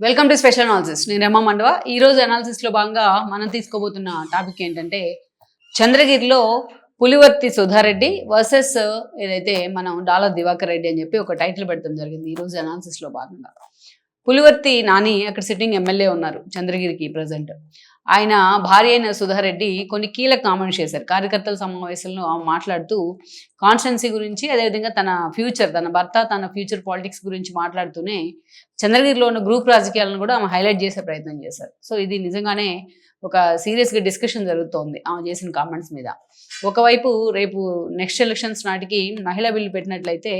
Welcome to special analysis నేను రమా మండవ. ఈ రోజు లో భాగంగా మనం తీసుకోబోతున్న టాపిక్ ఏంటంటే చంద్రగిరిలో పులివర్తి సుధారెడ్డి వర్సెస్ ఏదైతే మనం డాలర్ దివాకర్ రెడ్డి అని చెప్పి ఒక టైటిల్ పెడతాం జరిగింది. ఈ రోజు లో భాగంగా. పులివర్తి నాని అక్కడ సిట్టింగ్ ఎమ్మెల్యే ఉన్నారు చంద్రగిరికి ప్రజెంట్ ఆయన భార్య అయిన సుధారెడ్డి కొన్ని కీలక కామెంట్స్ చేశారు. కార్యకర్తల సమావేశంలో ఆమె మాట్లాడుతూ కాన్స్టెన్సీ గురించి అదేవిధంగా తన ఫ్యూచర్ తన భర్త తన ఫ్యూచర్ పాలిటిక్స్ గురించి మాట్లాడుతూనే చంద్రగిరిలో ఉన్న గ్రూప్ రాజకీయాలను కూడా ఆమె హైలైట్ చేసే ప్రయత్నం చేశారు. సో ఇది నిజంగానే ఒక సీరియస్గా డిస్కషన్ జరుగుతోంది ఆమె చేసిన కామెంట్స్ మీద. ఒకవైపు రేపు నెక్స్ట్ ఎలక్షన్స్ నాటికి మహిళా బిల్లు పెట్టినట్లయితే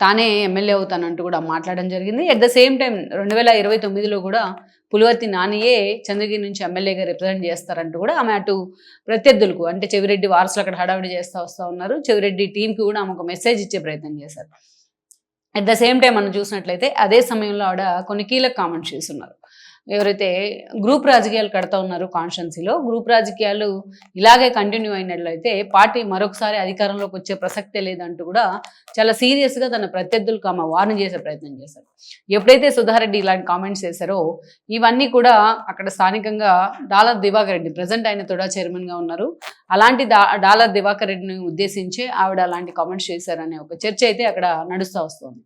తానే ఎమ్మెల్యే అవుతానంటూ కూడా మాట్లాడడం జరిగింది. అట్ ద సేమ్ టైం రెండు వేల ఇరవై తొమ్మిదిలో కూడా పులివర్తి నానియే చంద్రగిరి నుంచి ఎమ్మెల్యేగా రిప్రజెంట్ చేస్తారంటూ కూడా ఆమె అటు ప్రత్యర్థులకు అంటే చెవిరెడ్డి వారసులు అక్కడ హడావిడి చేస్తూ వస్తూ ఉన్నారు. చెవిరెడ్డి టీంకి కూడా ఆమె ఒక మెసేజ్ ఇచ్చే ప్రయత్నం చేశారు. అట్ ద సేమ్ టైం మనం చూసినట్లయితే అదే సమయంలో ఆవిడ కొన్ని కీలక కామెంట్స్ చేస్తున్నారు. ఎవరైతే గ్రూప్ రాజకీయాలు కడతా ఉన్నారో కాన్స్టెన్సీలో గ్రూప్ రాజకీయాలు ఇలాగే కంటిన్యూ అయినట్లయితే పార్టీ మరొకసారి అధికారంలోకి వచ్చే ప్రసక్తే లేదంటూ కూడా చాలా సీరియస్గా తన ప్రత్యర్థులకు ఆమె వార్న్ చేసే ప్రయత్నం చేశారు. ఎప్పుడైతే సుధారెడ్డి ఇలాంటి కామెంట్స్ చేశారో ఇవన్నీ కూడా అక్కడ స్థానికంగా డాలర్ దివాకర్ రెడ్డి ప్రజెంట్ ఆయన తొడా చైర్మన్గా ఉన్నారు. అలాంటి డాలర్ దివాకర్ రెడ్డిని ఉద్దేశించి ఆవిడ అలాంటి కామెంట్స్ చేశారనే ఒక చర్చ అయితే అక్కడ నడుస్తూ వస్తుంది.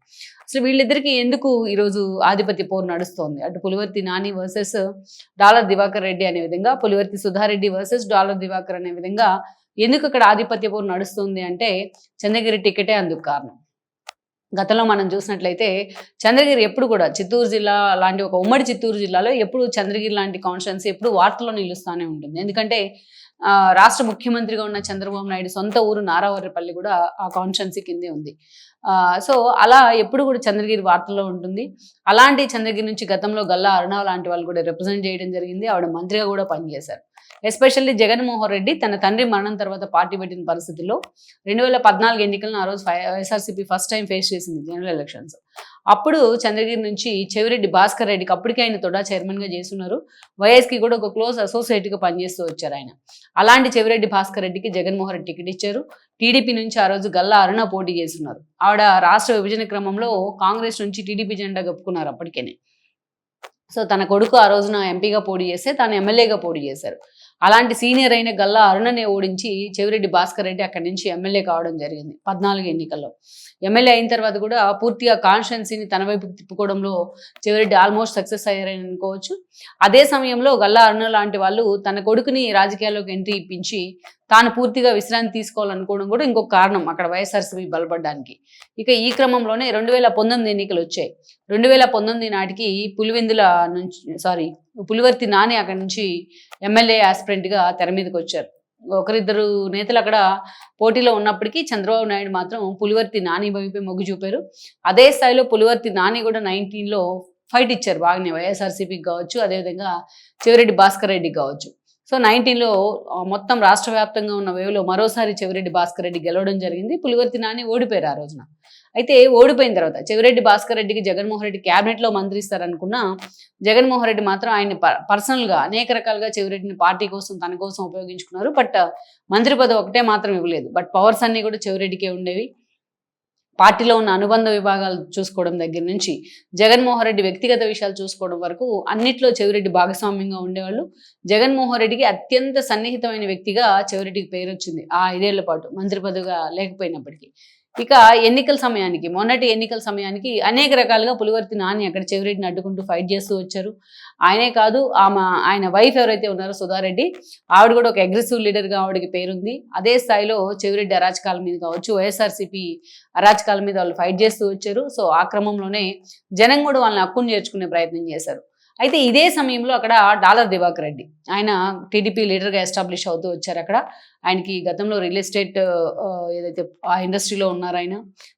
అసలు వీళ్ళిద్దరికి ఎందుకు ఈరోజు ఆధిపత్య పోరు నడుస్తోంది? అటు పులివర్తి నాని వర్సెస్ డాలర్ దివాకర్ రెడ్డి అనే విధంగా పులివర్తి సుధారెడ్డి వర్సెస్ డాలర్ దివాకర్ అనే విధంగా ఎందుకు ఇక్కడ ఆధిపత్య పోరు నడుస్తుంది అంటే చంద్రగిరి టికెటే అందుకు కారణం. గతంలో మనం చూసినట్లయితే చంద్రగిరి ఎప్పుడు కూడా చిత్తూరు జిల్లా లాంటి ఒక ఉమ్మడి చిత్తూరు జిల్లాలో ఎప్పుడు చంద్రగిరి లాంటి కాన్స్టిట్యున్సీ ఎప్పుడు వార్తల్లో నిలుస్తూనే ఉంటుంది. ఎందుకంటే రాష్ట్ర ముఖ్యమంత్రిగా ఉన్న చంద్రబాబు నాయుడు సొంత ఊరు నారావారిపల్లి కూడా ఆ కాన్స్టెన్సీ కిందే ఉంది. సో అలా ఎప్పుడు కూడా చంద్రగిరి వార్తల్లో ఉంటుంది. అలాంటి చంద్రగిరి నుంచి గతంలో గల్లా అరుణ లాంటి వాళ్ళు కూడా రిప్రజెంట్ చేయడం జరిగింది. ఆవిడ మంత్రిగా కూడా పనిచేశారు. ఎస్పెషల్లీ జగన్మోహన్ రెడ్డి తన తండ్రి మరణం తర్వాత పార్టీ పెట్టిన పరిస్థితిలో రెండు వేల పద్నాలుగు ఎన్నికలను ఆ రోజు వైఎస్ఆర్సీపీ ఫస్ట్ టైం ఫేస్ చేసింది జనరల్ ఎలక్షన్స్. అప్పుడు చంద్రగిరి నుంచి చెవిరెడ్డి భాస్కర్ రెడ్డికి అప్పటికే ఆయన తొడా చైర్మన్గా చేస్తున్నారు. వైఎస్కి కూడా ఒక క్లోజ్ అసోసియేట్గా పనిచేస్తూ వచ్చారు ఆయన. అలాంటి చెవిరెడ్డి భాస్కర్ రెడ్డికి జగన్మోహన్ రెడ్డి టికెట్ ఇచ్చారు. టీడీపీ నుంచి ఆ రోజు గల్లా అరుణ పోటీ చేస్తున్నారు. ఆవిడ రాష్ట్ర విభజన క్రమంలో కాంగ్రెస్ నుంచి టీడీపీ జెండా కప్పుకున్నారు అప్పటికేనే. సో తన కొడుకు ఆ రోజున ఎంపీగా పోటీ చేస్తే తాను ఎమ్మెల్యేగా పోటీ చేశారు. అలాంటి సీనియర్ అయిన గల్లా అరుణనే ఓడించి చెవిరెడ్డి భాస్కర్ రెడ్డి అక్కడి నుంచి ఎమ్మెల్యే కావడం జరిగింది పద్నాలుగు ఎన్నికల్లో. ఎమ్మెల్యే అయిన తర్వాత కూడా పూర్తిగా కాన్స్టిట్యున్సీని తన వైపుకి తిప్పుకోవడంలో చెవిరెడ్డి ఆల్మోస్ట్ సక్సెస్ అయ్యారని అనుకోవచ్చు అదే సమయంలో గల్లా అరుణ లాంటి వాళ్ళు తన కొడుకుని రాజకీయాల్లోకి ఎంట్రీ ఇప్పించి తాను పూర్తిగా విశ్రాంతి తీసుకోవాలనుకోవడం కూడా ఇంకొక కారణం అక్కడ వైఎస్ఆర్సీపీ బలపడడానికి. ఇక ఈ క్రమంలోనే రెండు వేల పంతొమ్మిది ఎన్నికలు వచ్చాయి. రెండు వేల పంతొమ్మిది నాటికి పులివెందుల నుంచి సారీ పులివర్తి నాని అక్కడి నుంచి ఎమ్మెల్యే ఆస్పిరెంట్గా తెర మీదకి వచ్చారు. ఒకరిద్దరు నేతలు అక్కడ పోటీలో ఉన్నప్పటికీ చంద్రబాబు నాయుడు మాత్రం పులివర్తి నాని వైపే మొగ్గు చూపారు. అదే స్థాయిలో పులివర్తి నాని కూడా నైన్టీన్లో ఫైట్ ఇచ్చారు. బాగానే వైఎస్ఆర్సీపీకి కావచ్చు అదేవిధంగా చివరెడ్డి భాస్కర్ రెడ్డికి కావచ్చు. సో నైన్టీన్లో మొత్తం రాష్ట్ర వ్యాప్తంగా ఉన్న వేవ్లో మరోసారి చెవిరెడ్డి భాస్కర్ రెడ్డి గెలవడం జరిగింది. పులివర్తి నాని ఓడిపోయారు ఆ రోజున. అయితే ఓడిపోయిన తర్వాత చెవిరెడ్డి భాస్కర్ రెడ్డికి జగన్మోహన్ రెడ్డి క్యాబినెట్లో మంత్రి ఇస్తారనుకున్నా జగన్మోహన్ రెడ్డి మాత్రం ఆయన పర్సనల్గా అనేక రకాలుగా చెవిరెడ్డిని పార్టీ కోసం తన కోసం ఉపయోగించుకున్నారు. బట్ మంత్రి పదవి ఒకటే మాత్రం ఇవ్వలేదు. బట్ పవర్స్ అన్నీ కూడా చెవిరెడ్డికే ఉండేవి. పార్టీలో ఉన్న అనుబంధ విభాగాలు చూసుకోవడం దగ్గర నుంచి జగన్మోహన్ రెడ్డి వ్యక్తిగత విషయాలు చూసుకోవడం వరకు అన్నిట్లో చెవిరెడ్డి భాగస్వామ్యంగా ఉండేవాళ్ళు. జగన్మోహన్ రెడ్డికి అత్యంత సన్నిహితమైన వ్యక్తిగా చెవిరెడ్డికి పేరు వచ్చింది ఆ ఐదేళ్ళ పాటు మంత్రి పదవిగా లేకపోయినప్పటికీ. ఇక ఎన్నికల సమయానికి మొన్నటి ఎన్నికల సమయానికి అనేక రకాలుగా పులివర్తి నాని అక్కడ చెవిరెడ్డిని అడ్డుకుంటూ ఫైట్ చేస్తూ వచ్చారు. ఆయనే కాదు ఆమె ఆయన వైఫ్ ఎవరైతే ఉన్నారో సుధారెడ్డి ఆవిడ కూడా ఒక అగ్రెసివ్ లీడర్గా ఆవిడకి పేరుంది. అదే స్థాయిలో చెవిరెడ్డి అరాచకాల మీద కావచ్చు వైఎస్ఆర్సీపీ అరాచకాల మీద వాళ్ళు ఫైట్ చేస్తూ వచ్చారు. సో ఆ క్రమంలోనే జనం కూడా వాళ్ళని అక్కును చేర్చుకునే ప్రయత్నం చేశారు. అయితే ఇదే సమయంలో అక్కడ డాలర్ దివాకర్ రెడ్డి ఆయన టీడీపీ లీడర్గా ఎస్టాబ్లిష్ అవుతూ వచ్చారు అక్కడ. ఆయనకి గతంలో రియల్ ఎస్టేట్ ఏదైతే ఆ ఇండస్ట్రీలో ఉన్నారు ఆయన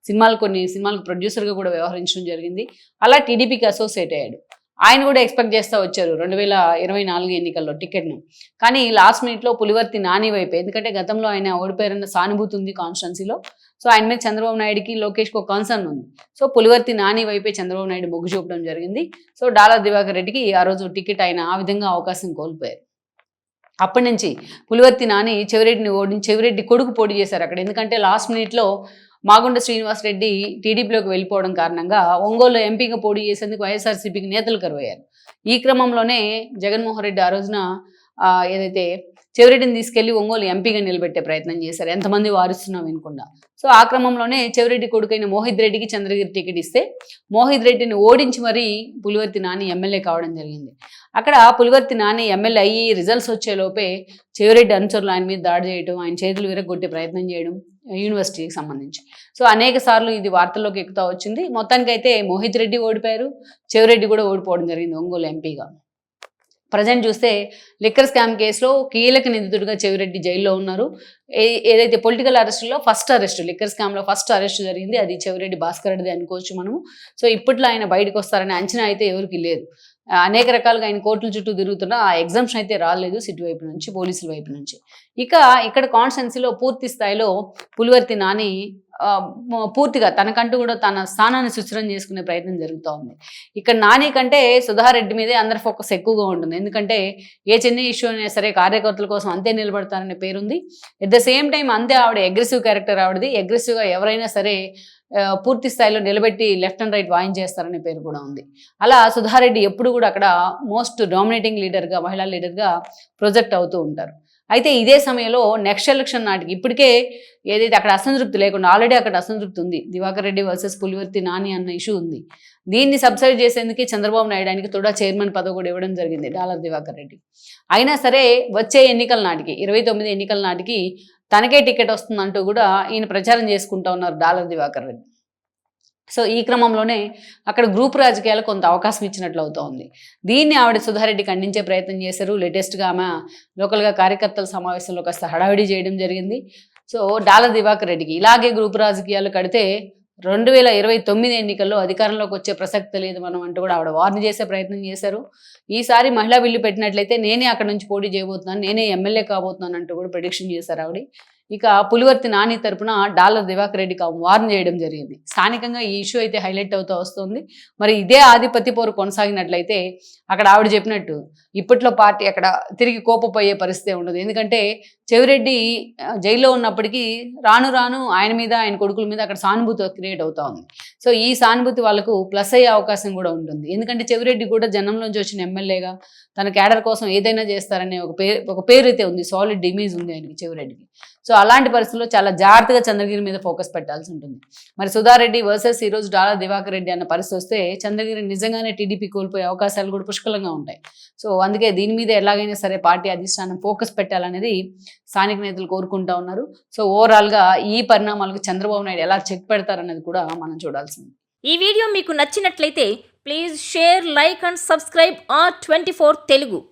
సినిమాలు కొన్ని సినిమాలకు ప్రొడ్యూసర్గా కూడా వ్యవహరించడం జరిగింది. అలా టీడీపీకి అసోసియేట్ అయ్యాడు. ఆయన కూడా ఎక్స్పెక్ట్ చేస్తూ వచ్చారు రెండు వేల ఇరవై నాలుగు ఎన్నికల్లో టికెట్ను. కానీ లాస్ట్ మినిట్లో పులివర్తి నాని వైపు ఎందుకంటే గతంలో ఆయన ఓడిపోయారన్న సానుభూతి ఉంది కాన్స్టిట్యున్సీలో. సో ఆయన మీద చంద్రబాబు నాయుడుకి లోకేష్కి ఒక కన్సర్న్ ఉంది. సో పులివర్తి నాని వైపే చంద్రబాబు నాయుడు మొగ్గు చూపడం జరిగింది. సో డాలర్ దివాకర్ రెడ్డికి ఆ రోజు టికెట్ ఆయన ఆ విధంగా అవకాశం కోల్పోయారు. అప్పటి నుంచి పులివర్తి నాని చెవిరెడ్డిని ఓడించి చెవిరెడ్డి కొడుకు పోటీ చేశారు అక్కడ. ఎందుకంటే లాస్ట్ మినిట్లో మాగుండ శ్రీనివాస్ రెడ్డి టీడీపీలోకి వెళ్ళిపోవడం కారణంగా ఒంగోలు ఎంపీగా పోటీ చేసేందుకు వైఎస్ఆర్సీపీకి నేతలు కరువయ్యారు. ఈ క్రమంలోనే జగన్మోహన్ రెడ్డి ఆ రోజున ఏదైతే చెవిరెడ్డిని తీసుకెళ్ళి ఒంగోలు ఎంపీగా నిలబెట్టే ప్రయత్నం చేశారు. ఎంతమంది వారుస్తున్నాం వినకుండా సో ఆ క్రమంలోనే చెవిరెడ్డి కొడుకైన మోహిత్ రెడ్డికి చంద్రగిరి టికెట్ ఇస్తే మోహిత్ రెడ్డిని ఓడించి మరీ పులివర్తి నాని ఎమ్మెల్యే కావడం జరిగింది. అక్కడ పులివర్తి నాని ఎమ్మెల్యే అయ్యి రిజల్ట్స్ వచ్చే లోపే చెవిరెడ్డి అనుచరులు ఆయన మీద దాడి చేయడం ఆయన చేతులు విరగొట్టే ప్రయత్నం చేయడం యూనివర్సిటీకి సంబంధించి. సో అనేక సార్లు ఇది వార్తల్లోకి ఎక్కుతా వచ్చింది. మొత్తానికైతే మోహిత్ రెడ్డి ఓడిపోయారు. చెవిరెడ్డి కూడా ఓడిపోవడం జరిగింది ఒంగోలు ఎంపీగా. ప్రజెంట్ చూస్తే లిక్కర్ స్కామ్ కేసులో కీలక నిందితుడిగా చెవిరెడ్డి జైల్లో ఉన్నారు. ఏ- ఏదైతే పొలిటికల్ అరెస్టులో ఫస్ట్ అరెస్ట్ లిక్కర్ స్కామ్లో ఫస్ట్ అరెస్ట్ జరిగింది అది చెవిరెడ్డి భాస్కర్ రెడ్డి అనుకోవచ్చు మనము. సో ఇప్పట్లో ఆయన బయటకు వస్తారనే అంచనా అయితే ఎవరికి లేదు. అనేక రకాలుగా ఆయన కోర్టుల చుట్టూ తిరుగుతున్నా ఆ ఎగ్జామ్షన్ అయితే రాలేదు సిటీ వైపు నుంచి పోలీసుల వైపు నుంచి. ఇక ఇక్కడ కాన్స్టెన్సీలో పూర్తి స్థాయిలో పులివర్తి నాని పూర్తిగా తనకంటూ కూడా తన స్థానాన్ని సుచరం చేసుకునే ప్రయత్నం జరుగుతూ ఉంది. ఇక్కడ నాని కంటే సుధారెడ్డి మీదే అందరి ఫోకస్ ఎక్కువగా ఉంటుంది. ఎందుకంటే ఏ చిన్న ఇష్యూ అయినా సరే కార్యకర్తల కోసం అంతే నిలబడతారనే పేరుంది. ఎట్ ద సేమ్ టైం అంతే ఆవిడ అగ్రెసివ్ క్యారెక్టర్ ఆవిడది. అగ్రెసివ్గా ఎవరైనా సరే పూర్తి స్థాయిలో నిలబెట్టి లెఫ్ట్ అండ్ రైట్ వాయించేస్తారనే పేరు కూడా ఉంది. అలా సుధారెడ్డి ఎప్పుడు కూడా అక్కడ మోస్ట్ డామినేటింగ్ లీడర్గా మహిళా లీడర్గా ప్రొజెక్ట్ అవుతూ ఉంటారు. అయితే ఇదే సమయంలో నెక్స్ట్ ఎలక్షన్ నాటికి ఇప్పటికే ఏదైతే అక్కడ అసంతృప్తి లేకుండా ఆల్రెడీ అక్కడ అసంతృప్తి ఉంది. దివాకర్ రెడ్డి వర్సెస్ పులివర్తి నాని అన్న ఇష్యూ ఉంది. దీన్ని సబ్సైడ్ చేసేందుకు చంద్రబాబు నాయుడు ఆయనకి తోడా చైర్మన్ పదవి కూడా ఇవ్వడం జరిగింది డాలర్ దివాకర్ రెడ్డి. అయినా సరే వచ్చే ఎన్నికల నాటికి ఇరవై తొమ్మిది ఎన్నికల నాటికి తనకే టికెట్ వస్తుందంటూ కూడా ఈయన ప్రచారం చేసుకుంటా ఉన్నారు డాలర్ దివాకర్ రెడ్డి. సో ఈ క్రమంలోనే అక్కడ గ్రూప్ రాజకీయాలకు కొంత అవకాశం ఇచ్చినట్లు అవుతోంది దీన్ని ఆవిడ సుధారెడ్డి ఖండించే ప్రయత్నం చేశారు. లేటెస్ట్గా ఆమె లోకల్గా కార్యకర్తల సమావేశంలో కాస్త హడావిడి చేయడం జరిగింది. సో డాలర్ దివాకర్ రెడ్డికి ఇలాగే గ్రూప్ రాజకీయాలు కడితే రెండు వేల ఇరవై తొమ్మిది ఎన్నికల్లో అధికారంలోకి వచ్చే ప్రసక్తి లేదు మనం అంటూ కూడా ఆవిడ వార్న్ చేసే ప్రయత్నం చేశారు. ఈసారి మహిళా బిల్లు పెట్టినట్లయితే నేనే అక్కడ నుంచి పోటీ చేయబోతున్నాను నేనే ఎమ్మెల్యే కాబోతున్నాను అంటూ కూడా ప్రిడిక్షన్ చేశారు ఆవిడ. ఇక పులివర్తి నాని తరపున డాలర్ దివాకర్ రెడ్డికి వార్న్ చేయడం జరిగింది. స్థానికంగా ఈ ఇష్యూ అయితే హైలైట్ అవుతూ వస్తుంది. మరి ఇదే ఆధిపత్య పోరు కొనసాగినట్లయితే అక్కడ ఆవిడ చెప్పినట్టు ఇప్పట్లో పార్టీ అక్కడ తిరిగి కోపపోయే పరిస్థితి ఉండదు. ఎందుకంటే చెవిరెడ్డి జైల్లో ఉన్నప్పటికీ రాను రాను ఆయన మీద ఆయన కొడుకుల మీద అక్కడ సానుభూతి క్రియేట్ అవుతా ఉంది. సో ఈ సానుభూతి వాళ్ళకు ప్లస్ అయ్యే అవకాశం కూడా ఉంటుంది. ఎందుకంటే చెవిరెడ్డి కూడా జనంలోంచి వచ్చిన ఎమ్మెల్యేగా తన క్యాడర్ కోసం ఏదైనా చేస్తారనే ఒక పేరు ఒక పేరు అయితే ఉంది. సాలిడ్ ఇమేజ్ ఉంది ఆయనకి చెవిరెడ్డికి. సో అలాంటి పరిస్థితుల్లో చాలా జాగ్రత్తగా చంద్రగిరి మీద ఫోకస్ పెట్టాల్సి ఉంటుంది. మరి సుధారెడ్డి వర్సెస్ ఈరోజు డాలా దివాకర్ రెడ్డి అన్న పరిస్థితి వస్తే చంద్రగిరి నిజంగానే టీడీపీ కోల్పోయే అవకాశాలు కూడా పుష్కలంగా ఉంటాయి. సో అందుకే దీని మీద ఎలాగైనా సరే పార్టీ అధిష్టానం ఫోకస్ పెట్టాలనేది స్థానిక నేతలు కోరుకుంటా ఉన్నారు. సో ఓవరాల్గా ఈ పరిణామాలకు చంద్రబాబు నాయుడు ఎలా చెక్ పెడతారనేది కూడా మనం చూడాల్సింది. ఈ వీడియో మీకు నచ్చినట్లయితే please share like and subscribe R twenty four Telugu